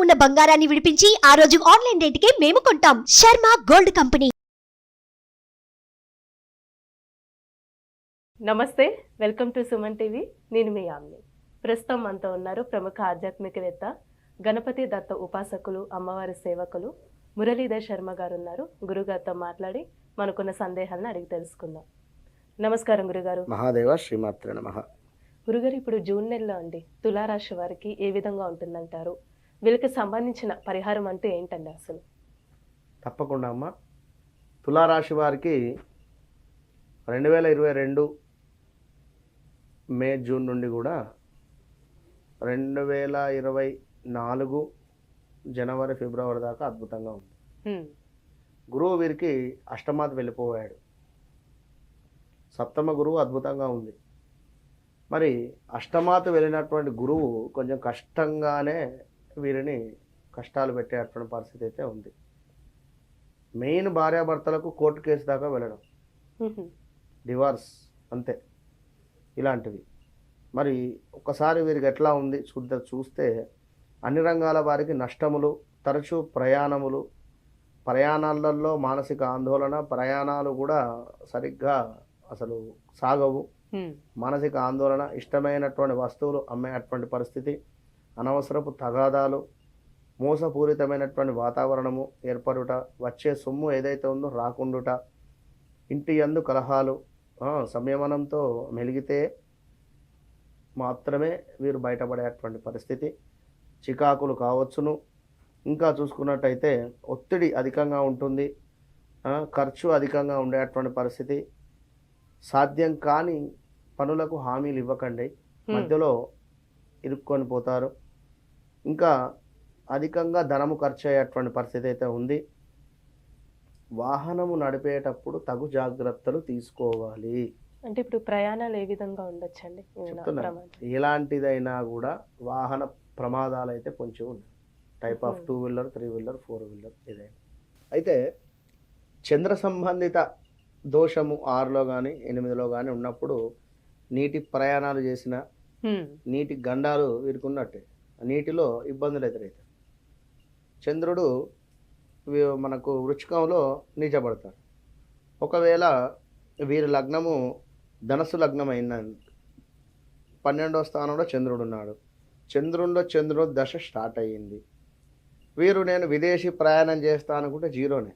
ఉన్న బంగారాన్ని విడిపించి ఆ రోజు ఆన్లైన్ రేటుకే మేము కొంటాం. Sharma gold company. నమస్తే వెల్కమ్ టు సుమన్ టీవీ. నేను మీ ఆమ్ని. ప్రస్తుతం మనతో ఉన్నారు ప్రముఖ ఆధ్యాత్మికవేత్త గణపతి దత్త ఉపాసకులు అమ్మవారి సేవకులు మురళీధర్ శర్మ గారు ఉన్నారు గురుగారితో మాట్లాడి మనకున్న సందేహాలను అడిగి తెలుసుకుందాం. నమస్కారం గురుగారు. మహాదేవ శ్రీమాత్ర నమ. గురుగారు ఇప్పుడు జూన్ నెలలో అండి తులారాశి వారికి ఏ విధంగా ఉంటుందంటారు? వీళ్ళకి సంబంధించిన పరిహారం అంటే ఏంటండి అసలు? తప్పకుండా అమ్మ. తులారాశి వారికి రెండు వేల ఇరవై రెండు మే జూన్ నుండి కూడా రెండు వేల ఇరవై నాలుగు జనవరి ఫిబ్రవరి దాకా అద్భుతంగా ఉంది. గురువు వీరికి అష్టమాత్ వెళ్ళిపోయాడు. సప్తమ గురువు అద్భుతంగా ఉంది. మరి అష్టమాత్ వెళ్ళినటువంటి గురువు కొంచెం కష్టంగానే వీరిని కష్టాలు పెట్టేటువంటి పరిస్థితి అయితే ఉంది. మెయిన్ భార్యాభర్తలకు కోర్టు కేసు దాకా వెళ్ళడం. డివార్స్ అంతే. ఇలాంటివి. మరి ఒకసారి వీరికి ఎట్లా ఉంది చూద్ద చూస్తే అన్ని రంగాల వారికి నష్టములు తరచూ ప్రయాణములు ప్రయాణాలలో మానసిక ఆందోళన ప్రయాణాలు కూడా సరిగ్గా అసలు సాగవు. మానసిక ఆందోళన ఇష్టమైనటువంటి వస్తువులు అమ్మేటువంటి పరిస్థితి. అనవసరపు తగాదాలు మోసపూరితమైనటువంటి వాతావరణము ఏర్పడుట వచ్చే సొమ్ము ఏదైతే ఉందో రాకుండుట ఇంటి యందు కలహాలు సంయమనంతో మెలిగితే మాత్రమే వీరు బయటపడేటువంటి పరిస్థితి. చికాకులు కావచ్చును. ఇంకా చూసుకున్నట్టయితే ఒత్తిడి అధికంగా ఉంటుంది. ఖర్చు అధికంగా ఉండేటువంటి పరిస్థితి. సాధ్యం కాని పనులకు హామీలు ఇవ్వకండి. మధ్యలో ఇరుక్కొని పోతారు. ఇంకా అధికంగా ధనము ఖర్చు అయ్యేటువంటి పరిస్థితి అయితే ఉంది. వాహనము నడిపేటప్పుడు తగు జాగ్రత్తలు తీసుకోవాలి. అంటే ఇప్పుడు ప్రయాణాలు ఏ విధంగా ఉండొచ్చండి? ఏమైనా చెప్తున్నా. ప్రమాదం? ఎలాంటిదైనా కూడా వాహన ప్రమాదాలు అయితే కొంచెం ఉన్నాయి type of. Two wheeler three wheeler four wheeler ఏదైనా. అయితే చంద్ర సంబంధిత దోషము ఆరులో కానీ ఎనిమిదిలో కానీ ఉన్నప్పుడు నీటి ప్రయాణాలు చేసిన నీటి గండాలు వీరికి ఉన్నట్టే. నీటిలో ఇబ్బందులు ఎదురవుతాయి చంద్రుడు మనకు వృచ్చికంలో నీచబడతాడు. ఒకవేళ వీరి లగ్నము ధనస్సు లగ్నం అయిందని పన్నెండవ స్థానంలో చంద్రుడు ఉన్నాడు చంద్రుడిలో చంద్రుడు దశ స్టార్ట్ అయ్యింది. వీరు నేను విదేశీ ప్రయాణం చేస్తా అనుకుంటే జీరోనే.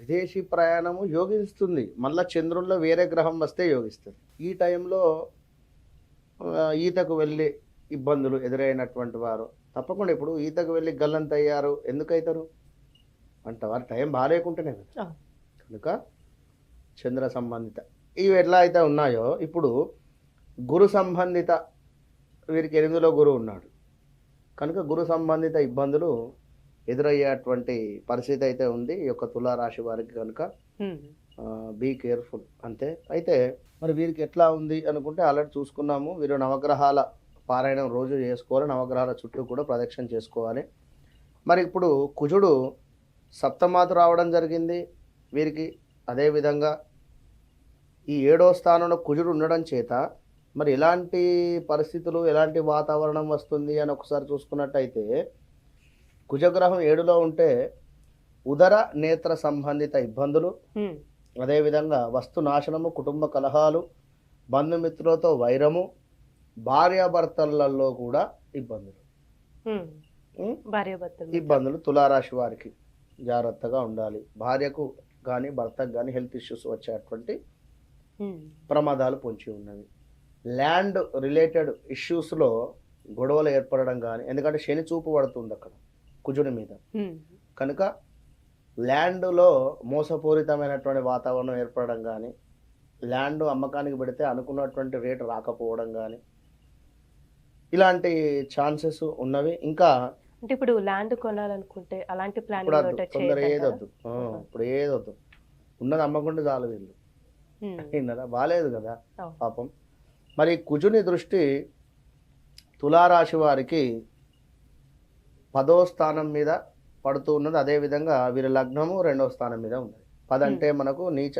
విదేశీ ప్రయాణము యోగిస్తుంది. మళ్ళా చంద్రుల్లో వేరే గ్రహం వస్తే యోగిస్తుంది. ఈ టైంలో ఈతకు వెళ్ళి ఇబ్బందులు ఎదురైనటువంటి వారు. తప్పకుండా ఇప్పుడు ఈతకు వెళ్ళి గల్లంత అయ్యారు ఎందుకు అవుతారు అంటే వారి టైం బాగాలేకుంటేనే కదా. కనుక చంద్ర సంబంధిత. ఇవి ఎట్లా అయితే ఉన్నాయో ఇప్పుడు గురు సంబంధిత వీరికి ఎనిమిదిలో గురువు ఉన్నాడు. కనుక గురు సంబంధిత ఇబ్బందులు ఎదురయ్యేటువంటి పరిస్థితి అయితే ఉంది. ఈ యొక్క తులారాశి వారికి కనుక బీ కేర్ఫుల్ అంతే. అయితే మరి వీరికి ఎట్లా ఉంది అనుకుంటే ఆల్రెడీ చూసుకున్నాము. వీరు నవగ్రహాల పారాయణం రోజు చేసుకోవాలి నవగ్రహాల చుట్టూ కూడా ప్రదక్షిణ చేసుకోవాలి. మరి ఇప్పుడు కుజుడు సప్తమాతు రావడం జరిగింది. వీరికి అదేవిధంగా ఈ ఏడో స్థానంలో కుజుడు ఉండడం చేత మరి ఎలాంటి పరిస్థితులు ఎలాంటి వాతావరణం వస్తుంది అని ఒకసారి చూసుకున్నట్టయితే కుజగ్రహం ఏడులో ఉంటే ఉదర నేత్ర సంబంధిత ఇబ్బందులు అదేవిధంగా వస్తు నాశనము కుటుంబ కలహాలు బంధుమిత్రులతో వైరము భార్యాభర్తలలో కూడా ఇబ్బందులు. ఇబ్బందులు తులారాశి వారికి జాగ్రత్తగా ఉండాలి. భార్యకు కానీ భర్తకు కానీ హెల్త్ ఇష్యూస్ వచ్చేటువంటి ప్రమాదాలు పొంచి ఉన్నవి. ల్యాండ్ రిలేటెడ్ ఇష్యూస్లో గొడవలు ఏర్పడడం కానీ ఎందుకంటే శని చూపు పడుతుంది అక్కడ కుజుడి మీద. కనుక ల్యాండ్లో మోసపూరితమైనటువంటి వాతావరణం ఏర్పడడం కానీ ల్యాండ్ అమ్మకానికి పెడితే అనుకున్నటువంటి రేటు రాకపోవడం కానీ ఇలాంటి ఛాన్సెస్ ఉన్నవి. ఇంకా అంటే ఇప్పుడు ల్యాండ్ కొనాలనుకుంటే అలాంటి ఒకటి తొందర? ఏదొద్దు. ఇప్పుడు ఏదొద్దు ఉన్నది అమ్మకుండా చాలు వీళ్ళు. విన్నారా బాగాలేదు కదా. పాపం. మరి కుజుని దృష్టి తులారాశి వారికి పదో స్థానం మీద పడుతూ ఉన్నది. అదేవిధంగా వీరి లగ్నము రెండవ స్థానం మీద ఉన్నది. పదంటే మనకు నీచ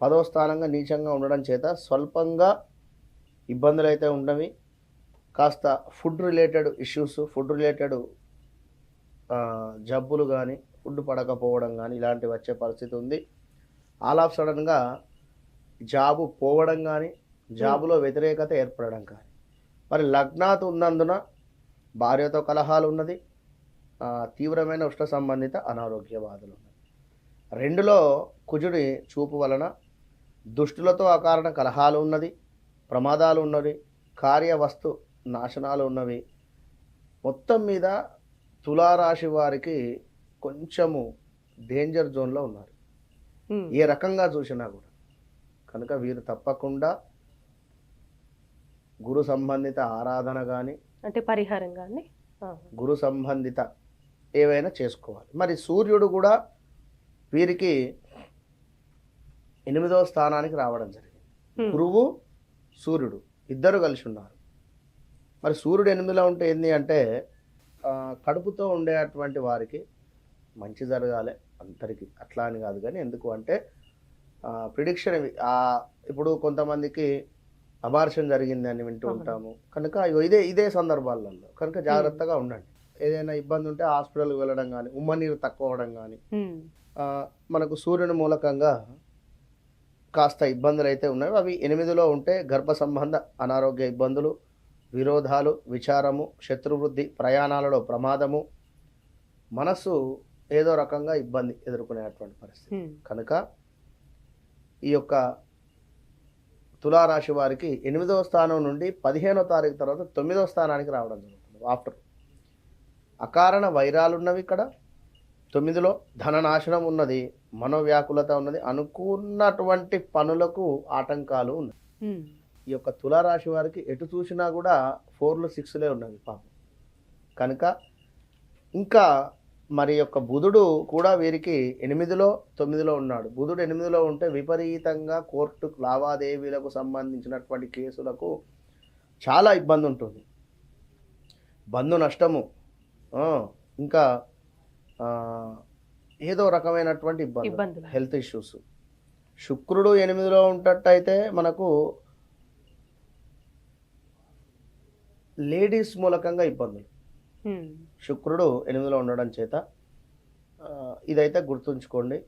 పదో స్థానంగా నీచంగా ఉండడం చేత స్వల్పంగా ఇబ్బందులు అయితే ఉన్నవి. కాస్త food related issues food related జబ్బులు కానీ ఫుడ్ పడకపోవడం కానీ ఇలాంటివి వచ్చే పరిస్థితి ఉంది. ఆల్ ఆఫ్ సడన్గా జాబు పోవడం కానీ జాబులో వ్యతిరేకత ఏర్పడడం కానీ మరి లగ్నాత్ ఉన్నందున భార్యతో కలహాలు ఉన్నది తీవ్రమైన ఉష్ణ సంబంధిత అనారోగ్య బాధలు ఉన్నాయి రెండులో కుజుడి చూపు వలన దుష్టులతో అకారణ కలహాలు ఉన్నది ప్రమాదాలు ఉన్నది కార్యవస్తు నాశనాలు ఉన్నవి మొత్తం మీద తులారాశి వారికి కొంచెము డేంజర్ జోన్లో ఉన్నారు. ఏ రకంగా చూసినా కూడా. కనుక వీరు తప్పకుండా గురు సంబంధిత ఆరాధన కానీ అంటే పరిహారంగా అండి ఆ, గురు సంబంధిత ఏవైనా చేసుకోవాలి. మరి సూర్యుడు కూడా వీరికి ఎనిమిదవ స్థానానికి రావడం జరిగింది. గురువు సూర్యుడు ఇద్దరు కలిసి ఉన్నారు. మరి సూర్యుడు ఎనిమిదిలో ఉంటే ఏంది అంటే కడుపుతో ఉండేటువంటి వారికి మంచి జరగాలి. అందరికీ అట్లా అని కాదు కానీ ఎందుకు అంటే ప్రిడిక్షన్ ఇప్పుడు కొంతమందికి అబార్షన్ జరిగింది అని వింటూ. ఉంటాము. కనుక ఇదే ఇదే సందర్భాలలో కనుక జాగ్రత్తగా ఉండండి. ఏదైనా ఇబ్బంది ఉంటే హాస్పిటల్కి వెళ్ళడం కానీ ఉమ్మ నీరు తక్కువ అవడం కానీ మనకు సూర్యుని మూలకంగా కాస్త ఇబ్బందులు అయితే ఉన్నాయి. అవి ఎనిమిదిలో ఉంటే గర్భ సంబంధ అనారోగ్య ఇబ్బందులు విరోధాలు విచారము శత్రువృద్ధి ప్రయాణాలలో ప్రమాదము మనస్సు ఏదో రకంగా ఇబ్బంది ఎదుర్కొనేటువంటి పరిస్థితి. కనుక ఈ యొక్క తులారాశి వారికి ఎనిమిదవ స్థానం నుండి పదిహేనో తారీఖు తర్వాత తొమ్మిదవ స్థానానికి రావడం జరుగుతుంది. ఆఫ్టర్ అకారణ వైరాలు ఉన్నవి ఇక్కడ. తొమ్మిదిలో ధననాశనం ఉన్నది మనోవ్యాకులత ఉన్నది అనుకున్నటువంటి పనులకు ఆటంకాలు ఉన్నాయి ఈ యొక్క తులారాశి వారికి ఎటు చూసినా కూడా ఫోర్లు సిక్స్లే ఉన్నవి పాపం. కనుక ఇంకా మరి యొక్క బుధుడు కూడా వీరికి ఎనిమిదిలో తొమ్మిదిలో ఉన్నాడు. బుధుడు ఎనిమిదిలో ఉంటే విపరీతంగా కోర్టు లావాదేవీలకు సంబంధించినటువంటి కేసులకు చాలా ఇబ్బంది ఉంటుంది. బంధు నష్టము ఇంకా ఏదో రకమైనటువంటి ఇబ్బంది హెల్త్ ఇష్యూస్. శుక్రుడు ఎనిమిదిలో ఉంటట్టయితే మనకు లేడీస్ మూలకంగా ఇబ్బందులు. శుక్రుడు ఎనిమిదిలో ఉండడం చేత ఇదైతే గుర్తుంచుకోండి.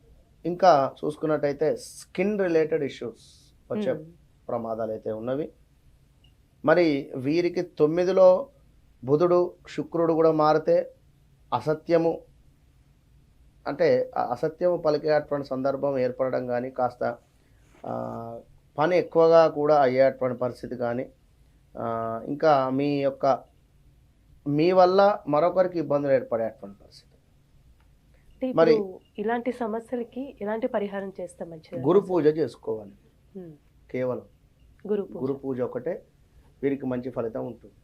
ఇంకా చూసుకున్నట్టయితే స్కిన్ రిలేటెడ్ ఇష్యూస్ వచ్చే ప్రమాదాలు అయితే ఉన్నవి. మరి వీరికి తొమ్మిదిలో బుధుడు శుక్రుడు కూడా మారితే అసత్యము అంటే అసత్యము పలికేటువంటి సందర్భం ఏర్పడడం కానీ కాస్త పని ఎక్కువగా కూడా అయ్యేటువంటి పరిస్థితి కానీ ఇంకా మీ యొక్క మీ వల్ల మరొకరికి ఇబ్బందులు ఏర్పడేటువంటి పరిస్థితి. మరి- ఇలాంటి సమస్యలకి ఎలాంటి పరిహారం చేస్తే మంచిది గురు పూజ చేసుకోవాలి. కేవలం గురు పూజ. గురు పూజ ఒకటే వీరికి మంచి ఫలితం ఉంటుంది.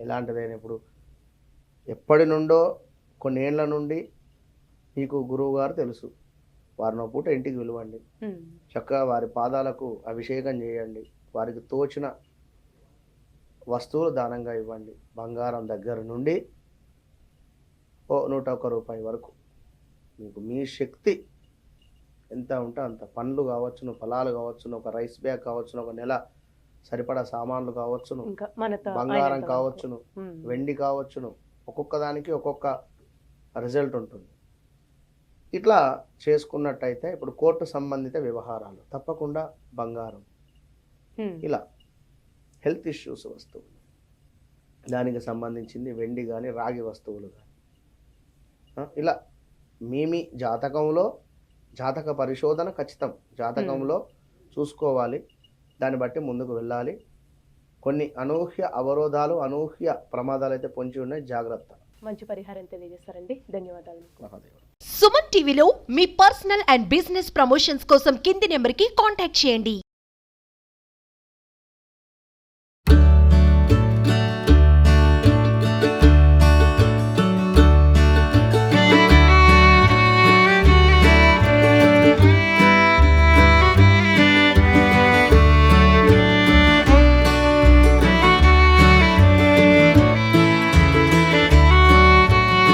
ఎలాంటిదైనా ఇప్పుడు ఎప్పటి నుండో కొన్ని ఏళ్ళ నుండి మీకు గురువు గారు తెలుసు. వారిని పూట ఇంటికి పిలవండి. ఉమ్, చక్కగా వారి పాదాలకు అభిషేకం చేయండి. వారికి తోచిన వస్తువులు దానంగా ఇవ్వండి. బంగారం దగ్గర నుండి ఓ నూట ఒక్క రూపాయి వరకు. మీకు మీ శక్తి ఎంత ఉంటే అంత. పండ్లు కావచ్చును ఫలాలు కావచ్చును ఒక రైస్ బ్యాగ్ కావచ్చును ఒక నెల సరిపడా సామాన్లు కావచ్చును బంగారం. కావచ్చును వెండి కావచ్చును. ఒక్కొక్క దానికి ఒక్కొక్క రిజల్ట్ ఉంటుంది. ఇట్లా చేసుకున్నట్టయితే ఇప్పుడు కోర్టు సంబంధిత వ్యవహారాలు. తప్పకుండా బంగారం. ఇలా. హెల్త్ ఇష్యూస్ వస్తువులు. దానికి సంబంధించింది వెండి కానీ రాగి వస్తువులు కానీ ఇలా మీ మీ జాతకంలో జాతక పరిశోధన ఖచ్చితం. జాతకంలో చూసుకోవాలి. దాన్ని బట్టి ముందుకు వెళ్ళాలి. కొన్ని అనూహ్య అవరోధాలు అనూహ్య ప్రమాదాలు అయితే పొంచి ఉన్నాయి. జాగ్రత్త. మంచి పరిహారం తెలియజేస్తారండి. ధన్యవాదాలు. సుమన్ టీవీలో మీ పర్సనల్ అండ్ బిజినెస్ ప్రమోషన్స్ కోసం కింది నెంబర్కి కాంటాక్ట్ చేయండి.